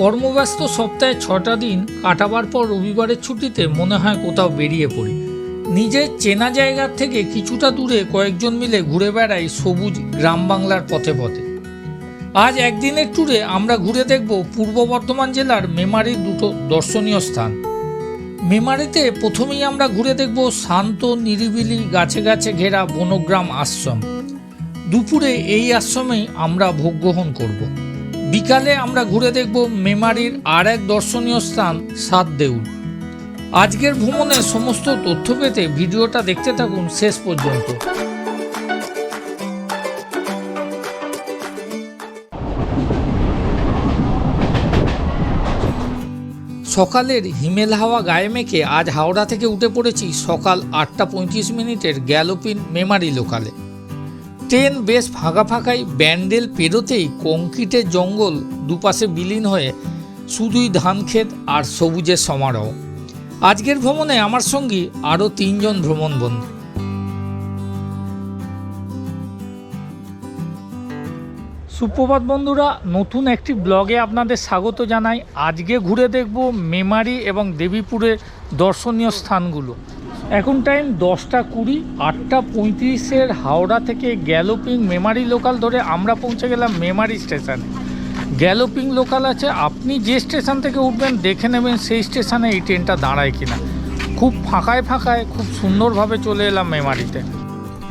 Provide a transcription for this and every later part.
কর্মব্যস্ত সপ্তাহে ছটা দিন কাটাবার পর রবিবারের ছুটিতে মনে হয় কোথাও বেরিয়ে পড়ি। নিজের চেনা জায়গার থেকে কিছুটা দূরে কয়েকজন মিলে ঘুরে বেড়াই সবুজ গ্রাম বাংলার পথে পথে। আজ একদিনের ট্যুরে আমরা ঘুরে দেখব পূর্ব বর্ধমান জেলার মেমারির দুটো দর্শনীয় স্থান। মেমারিতে প্রথমেই আমরা ঘুরে দেখব শান্ত, নিরিবিলি, গাছে গাছে ঘেরা বনগ্রাম আশ্রম। দুপুরে এই আশ্রমেই আমরা ভোগ গ্রহণ করব। বিকালে আমরা ঘুরে দেখব মেমারির আর এক দর্শনীয় স্থান সাত দেউল আজকের ভ্রমণের সমস্ত তথ্য পেতে ভিডিওটা দেখতে থাকুন শেষ পর্যন্ত। সকালের হিমেল হাওয়া গায়ে মেখে আজ হাওড়া থেকে উঠে পড়েছি সকাল আটটা পঁয়ত্রিশ মিনিটের গ্যালোপিন মেমারি লোকালে। ট্রেন বেশ ফাঁকা ফাঁকাই ব্যান্ডেল পেরোতেই কংক্রিটের জঙ্গল দুপাশে বিলীন হয়ে শুধুই ধান ক্ষেত আর সবুজের সমারোহ। আজকের ভ্রমণে আমার সঙ্গী আরও তিনজন ভ্রমণ বন্ধু। সুপ্রভাত বন্ধুরা, নতুন একটি ব্লগে আপনাদের স্বাগত জানাই। আজকে ঘুরে দেখব মেমারি এবং দেবীপুরের দর্শনীয় স্থানগুলো। এখন টাইম দশটা কুড়ি, আটটা পঁয়ত্রিশের হাওড়া থেকে গ্যালোপিং মেমারি লোকাল ধরে আমরা পৌঁছে গেলাম মেমারি স্টেশনে গ্যালোপিং লোকাল আছে, আপনি যে স্টেশন থেকে উঠবেন দেখে নেবেন সেই স্টেশনে এই ট্রেনটা দাঁড়ায় কিনা। খুব ফাঁকায় ফাঁকায় খুব সুন্দরভাবে চলে এলাম মেমারিতে।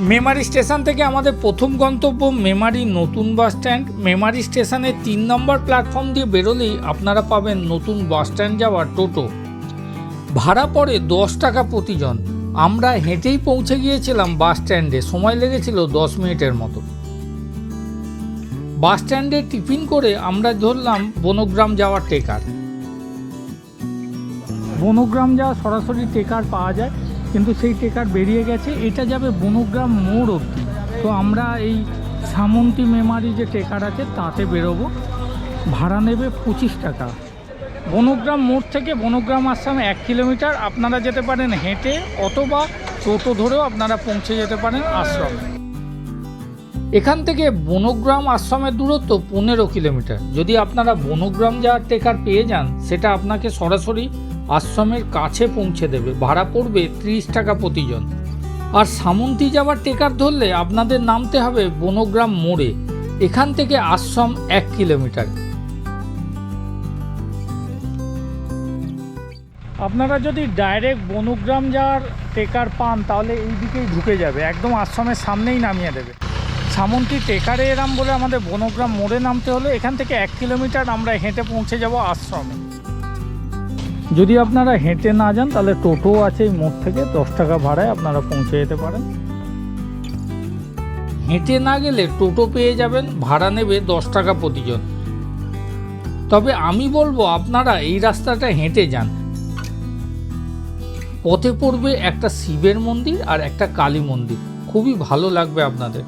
মেমারি স্টেশন থেকে আমাদের প্রথম গন্তব্য মেমারি নতুন বাস স্ট্যান্ড মেমারি স্টেশনের তিন নম্বর প্ল্যাটফর্ম দিয়ে বেরোলেই আপনারা পাবেন নতুন বাস স্ট্যান্ড যাওয়ার টোটো। ভাড়া পড়ে দশ টাকা প্রতিজন। আমরা হেঁটেই পৌঁছে গিয়েছিলাম বাস স্ট্যান্ডে, সময় লেগেছিল দশ মিনিটের মতো। বাস স্ট্যান্ডে টিফিন করে আমরা ধরলাম বনগ্রাম যাওয়ার টেকার। বনগ্রাম যাওয়া সরাসরি টেকার পাওয়া যায়, কিন্তু সেই টেকার বেরিয়ে গেছে। এটা যাবে বনগ্রাম মোড় অবধি। তো আমরা এই সামন্তী মেমারি যে টেকার আছে, তাতে বেরোবো। ভাড়া নেবে পঁচিশ টাকা। বনগ্রাম মোড় থেকে বনগ্রাম আশ্রম এক কিলোমিটার। আপনারা যেতে পারেন হেঁটে অথবা টোটো ধরেও আপনারা পৌঁছে যেতে পারেন আশ্রমে। এখান থেকে বনগ্রাম আশ্রমের দূরত্ব পনেরো কিলোমিটার। যদি আপনারা বনগ্রাম যাওয়ার টেকার পেয়ে যান, সেটা আপনাকে সরাসরি আশ্রমের কাছে পৌঁছে দেবে। ভাড়া পড়বে ত্রিশ টাকা প্রতিজন। আর সামন্তি যাওয়ার টেকার ধরলে আপনাদের নামতে হবে বনগ্রাম মোড়ে। এখান থেকে আশ্রম এক কিলোমিটার। আপনারা যদি ডাইরেক্ট বনগ্রাম যাওয়ার টেকার পান, তাহলে এই দিকেই ঢুকে যাবে। একদম আশ্রমের সামনেই নামিয়ে দেবে। সামন্তি টেকারে এরাম বলে আমাদের বনগ্রাম মোড়ে নামতে হলে এখান থেকে এক কিলোমিটার আমরা হেঁটে পৌঁছে যাব আশ্রমে। যদি আপনারা হেঁটে না যান, তাহলে টোটো আছে এই মোড় থেকে। দশ টাকা ভাড়ায় আপনারা পৌঁছে যেতে পারেন। হেঁটে না গেলে টোটো পেয়ে যাবেন, ভাড়া নেবে দশ টাকা প্রতিজন। তবে আমি বলব, আপনারা এই রাস্তাটা হেঁটে যান। পথে পড়বে একটা শিবের মন্দির আর একটা কালী মন্দির। খুবই ভালো লাগবে আপনাদের।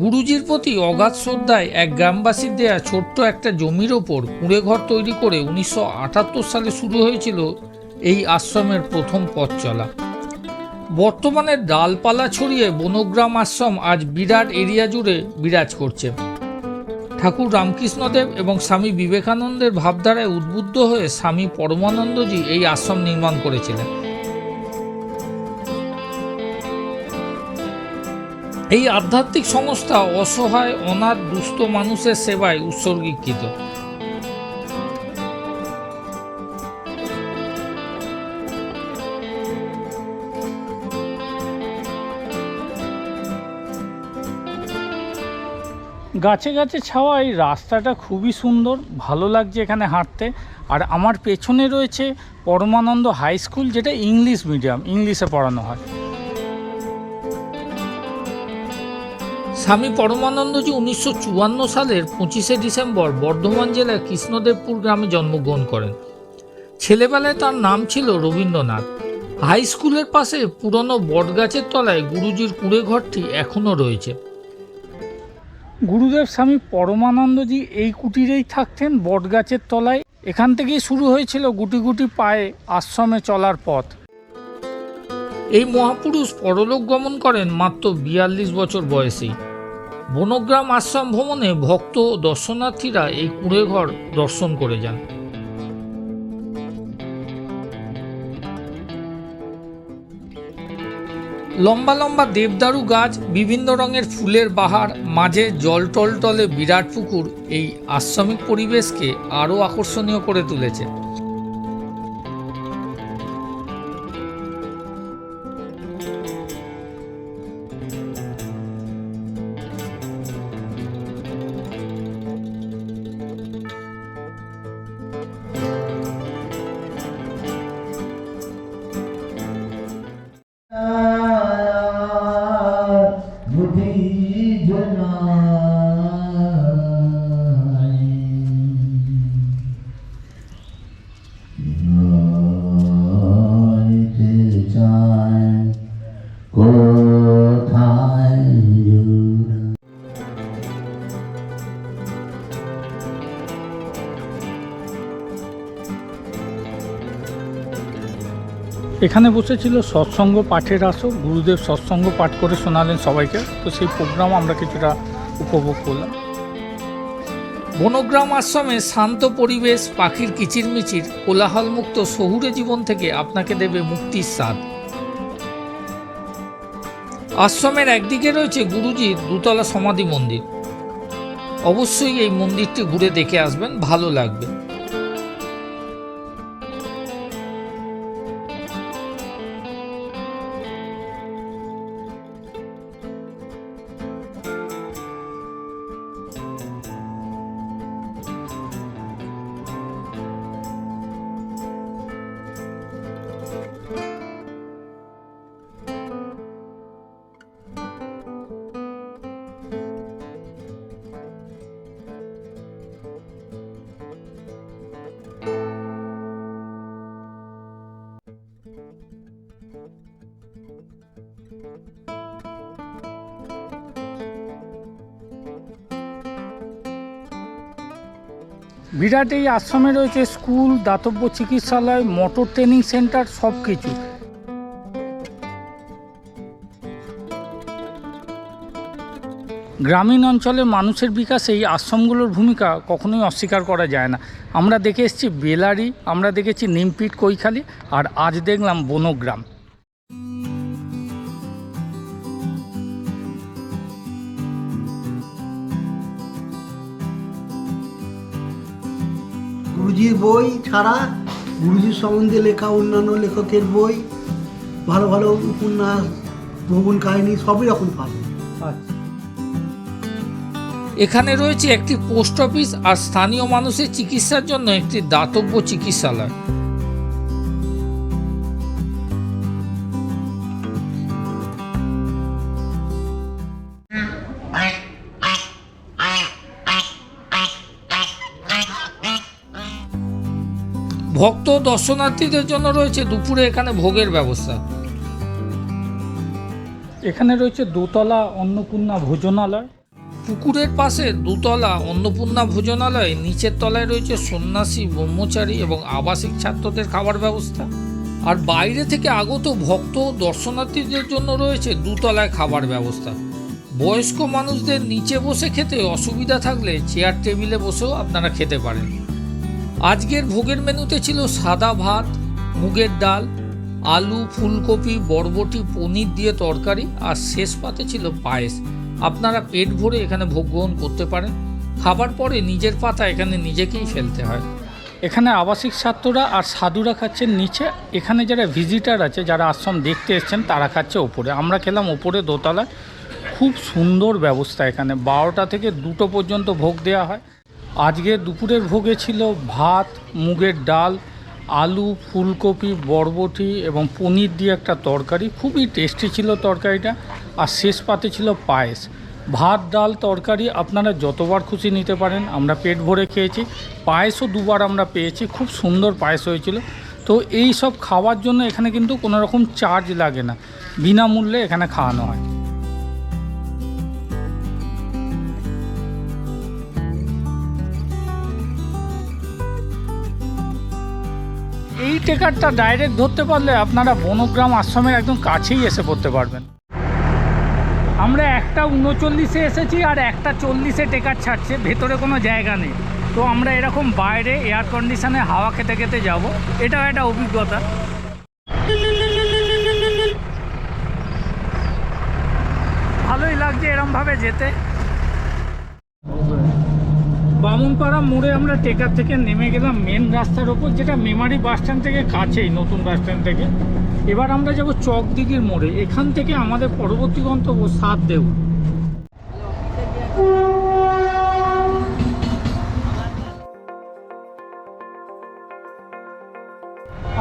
গুরুজির প্রতি অগাধ শ্রদ্ধায় এক গ্রামবাসীর দেয়া ছোট্ট একটা জমির ওপর কুঁড়ে ঘর তৈরি করে উনিশশো আটাত্তর সালে শুরু হয়েছিল এই আশ্রমের প্রথম পথ চলা। বর্তমানে ডালপালা ছড়িয়ে বনগ্রাম আশ্রম আজ বিরাট এরিয়া জুড়ে বিরাজ করছে। ঠাকুর রামকৃষ্ণদেব এবং স্বামী বিবেকানন্দের ভাবধারায় উদ্বুদ্ধ হয়ে স্বামী পরমানন্দজি এই আশ্রম নির্মাণ করেছিলেন। এই আধ্যাত্মিক সংস্থা অসহায়, অনাথ, দুস্থ মানুষের সেবায় উৎসর্গীকৃত। গাছে গাছে ছাওয়া এই রাস্তাটা খুবই সুন্দর, ভালো লাগছে এখানে হাঁটতে। আর আমার পেছনে রয়েছে পরমানন্দ হাই স্কুল, যেটা ইংলিশ মিডিয়াম, ইংলিশে পড়ানো হয়। স্বামী পরমানন্দজি উনিশশো চুয়ান্ন সালের পঁচিশে ডিসেম্বর বর্ধমান জেলার কৃষ্ণদেবপুর গ্রামে জন্মগ্রহণ করেন। ছেলেবেলায় তার নাম ছিল রবীন্দ্রনাথ। হাই স্কুলের পাশে পুরনো বটগাছের তলায় গুরুজির কুঁড়ে ঘরটি এখনও রয়েছে। গুরুদেব স্বামী পরমানন্দজি এই কুটিরেই থাকতেন বটগাছের তলায়। এখান থেকেই শুরু হয়েছিল গুটি গুটি পায়ে আশ্রমে চলার পথ। এই মহাপুরুষ পরলোক গমন করেন মাত্র বিয়াল্লিশ বছর বয়সেই। বনগ্রাম আশ্রম ভ্রমণে ভক্ত ও দর্শনার্থীরা এই কুঁড়েঘর দর্শন করে যান। লম্বা লম্বা দেবদারু গাছ, বিভিন্ন রঙের ফুলের বাহার, মাঝে জল টলটলে বিরাট পুকুর এই আশ্রমিক পরিবেশকে আরও আকর্ষণীয় করে তুলেছে। এখানে বসেছিল সৎসঙ্গ পাঠের আসর। গুরুদেব সৎসঙ্গ পাঠ করে শোনালেন সবাইকে। তো সেই প্রোগ্রাম আমরা কিছুটা উপভোগ করলাম। বনগ্রাম আশ্রমে শান্ত পরিবেশ, পাখির কিচিরমিচির, কোলাহলমুক্ত শহুরে জীবন থেকে আপনাকে দেবে মুক্তির স্বাদ। আশ্রমের একদিকে রয়েছে গুরুজির দুতলা সমাধি মন্দির। অবশ্যই এই মন্দিরটি ঘুরে দেখে আসবেন, ভালো লাগবে। বিরাট এই আশ্রমে রয়েছে স্কুল, দাতব্য চিকিৎসালয়, মোটর ট্রেনিং সেন্টার, সব কিছু। গ্রামীণ অঞ্চলে মানুষের বিকাশে এই আশ্রমগুলোর ভূমিকা কখনোই অস্বীকার করা যায় না। আমরা দেখে এসেছি বেলারি, আমরা দেখেছি নিমপিট কৈখালি, আর আজ দেখলাম বনগ্রাম। গুরুজির বই ছাড়া গুরুজির সম্বন্ধে লেখা অন্যান্য লেখকের বই ভালো ভালো উপন্যাস ভ্রমণ কাহিনী সবই রকম পাবে। এখানে রয়েছে একটি পোস্ট অফিস আর স্থানীয় মানুষের চিকিৎসার জন্য একটি দাতব্য চিকিৎসালয়। ভক্ত দর্শনার্থীদের জন্য রয়েছে দুপুরে এখানে ভোগের ব্যবস্থা। এখানে রয়েছে দোতলা অন্নপূর্ণা ভোজনালয়। পুকুরের পাশে দুতলা অন্নপূর্ণা ভোজনালয়ে নিচের তলায় রয়েছে সন্ন্যাসী ব্রহ্মচারী এবং আবাসিক ছাত্রদের খাবার ব্যবস্থা। আর বাইরে থেকে আগত ভক্ত দর্শনার্থীদের জন্য রয়েছে দুতলায় খাবার ব্যবস্থা। বয়স্ক মানুষদের নিচে বসে খেতে অসুবিধা থাকলে চেয়ার টেবিলে বসেও আপনারা খেতে পারেন। আজকের ভোগের মেনুতে ছিল সাদা ভাত, মুগের ডাল, আলু, ফুলকপি, বরবটি, পনির দিয়ে তরকারি আর শেষ পাতে ছিল পায়েস। আপনারা পেট ভরে এখানে ভোগ গ্রহণ করতে পারেন। খাবার পরে নিজের পাতা এখানে নিজেকেই ফেলতে হয়। এখানে আবাসিক ছাত্ররা আর সাধুরা খাচ্ছেন নিচে। এখানে যারা ভিজিটার আছে, যারা আশ্রম দেখতে এসছেন, তারা খাচ্ছে ওপরে আমরা খেলাম ওপরে দোতলায়। খুব সুন্দর ব্যবস্থা এখানে। বারোটা থেকে দুটো পর্যন্ত ভোগ দেওয়া হয়। আজকে দুপুরের ভোগে ছিল ভাত, মুগের ডাল, আলু, ফুলকপি, বরবটি এবং পনির দিয়ে একটা তরকারি। খুবই টেস্টি ছিল তরকারিটা। আর শেষ পাতে ছিল পায়েস। ভাত, ডাল, তরকারি আপনারা যতবার খুশি নিতে পারেন। আমরা পেট ভরে খেয়েছি। পায়েসও দুবার আমরা পেয়েছি। খুব সুন্দর পায়েস হয়েছিল। তো এই সব খাওয়ার জন্য এখানে কিন্তু কোনো রকম চার্জ লাগে না। বিনামূল্যে এখানে খাওয়ানো হয়। টেকারটা ডাইরেক্ট ধরতে পারলে আপনারা বনগ্রাম আশ্রমের একদম কাছেই এসে পড়তে পারবেন। আমরা একটা উনচল্লিশে এসেছি আর একটা চল্লিশে টেকার ছাড়ছে, ভেতরে কোনো জায়গা নেই। তো আমরা এরকম বাইরে এয়ার কন্ডিশনে হাওয়া খেতে খেতে যাব। এটাও একটা অভিজ্ঞতা। ভালোই লাগছে এরমভাবে যেতে। বামুনপাড়া মোড়ে আমরা টেকার থেকে নেমে গেলাম মেন রাস্তার ওপর, যেটা মেমারি বাস স্ট্যান্ড থেকে কাছেই, নতুন বাস স্ট্যান্ড থেকে। এবার আমরা যাব চকদিঘির মোড়ে, এখান থেকে আমাদের পরবর্তী গন্তব্য সাত দেউ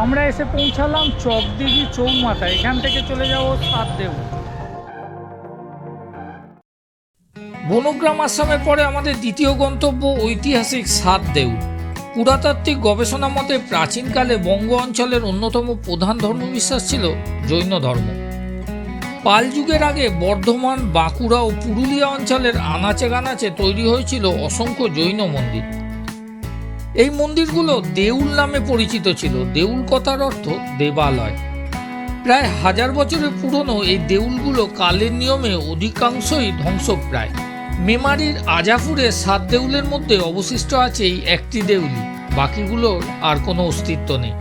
আমরা এসে পৌঁছালাম চকদিঘি চৌমাথা, এখান থেকে চলে যাব সাত দেউ বনগ্রাম আশ্রমের পরে আমাদের দ্বিতীয় গন্তব্য ঐতিহাসিক সাত দেউল পুরাতাত্ত্বিক গবেষণা মতে প্রাচীনকালে বঙ্গ অঞ্চলের অন্যতম প্রধান ধর্মবিশ্বাস ছিল জৈন ধর্ম। পাল যুগের আগে বর্ধমান, বাঁকুড়া ও পুরুলিয়া অঞ্চলের আনাচে গানাচে তৈরি হয়েছিল অসংখ্য জৈন মন্দির। এই মন্দিরগুলো দেউল নামে পরিচিত ছিল। দেউল কথার অর্থ দেবালয়। প্রায় হাজার বছরের পুরনো এই দেউলগুলো কালের নিয়মে অধিকাংশই ধ্বংসপ্রায়। মেমারির আজাপুরে সাত দেউলের মধ্যে অবশিষ্ট আছে এই একটি দেউলি। বাকিগুলোর আর কোনো অস্তিত্ব নেই।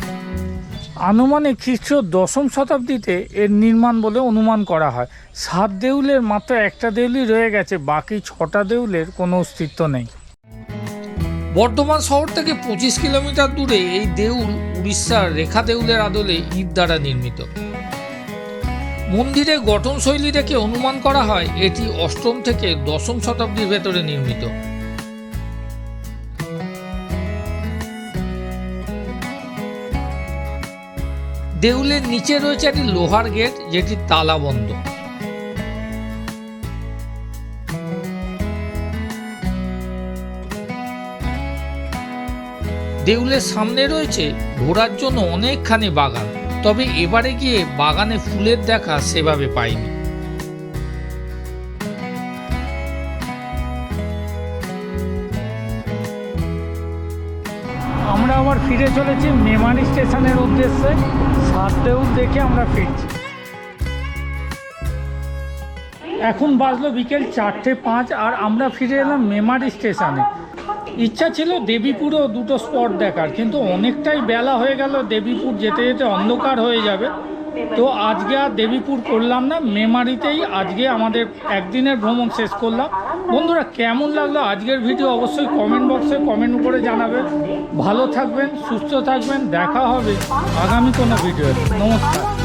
আনুমানিক খ্রিস্ট দশম শতাব্দীতে এর নির্মাণ বলে অনুমান করা হয়। সাত দেউলের মাত্র একটা দেউলই রয়ে গেছে বাকি ছটা দেউলের কোনো অস্তিত্ব নেই। বর্ধমান শহর থেকে পঁচিশ কিলোমিটার দূরে এই দেউল উড়িষ্যার রেখা দেউলের আদলে ইট দ্বারা নির্মিত। মন্দিরের গঠনশৈলী দেখে অনুমান করা হয়? এটি অষ্টম থেকে দশম শতাব্দীর ভেতরে নির্মিত। দেউলের নিচে রয়েছে একটি লোহার গেট, যেটি তালাবন্ধ দেউলের সামনে রয়েছে ঘোরার জন্য অনেকখানি বাগান। তবে এবারে গিয়ে বাগানে ফুলের দেখা সেভাবে পাইনি। আমরা আবার ফিরে চলেছি মেমারি স্টেশনের উদ্দেশ্যে। সাত দেউল দেখে আমরা ফিরছি। এখন বাজলো বিকেল চারটে পাঁচ আর আমরা ফিরে এলাম মেমারি স্টেশনে। ইচ্ছা ছিল দেবীপুরেও দুটো স্পট দেখার, কিন্তু অনেকটাই বেলা হয়ে গেল, দেবীপুর যেতে যেতে অন্ধকার হয়ে যাবে। তো আজকে আর দেবীপুর করলাম না, মেমারিতেই আজকে আমাদের একদিনের ভ্রমণ শেষ করলাম। বন্ধুরা, কেমন লাগল আজকের ভিডিও অবশ্যই কমেন্ট বক্সে কমেন্ট করে জানাবেন ভালো থাকবেন, সুস্থ থাকবেন, দেখা হবে আগামী কোনো ভিডিও নমস্কার।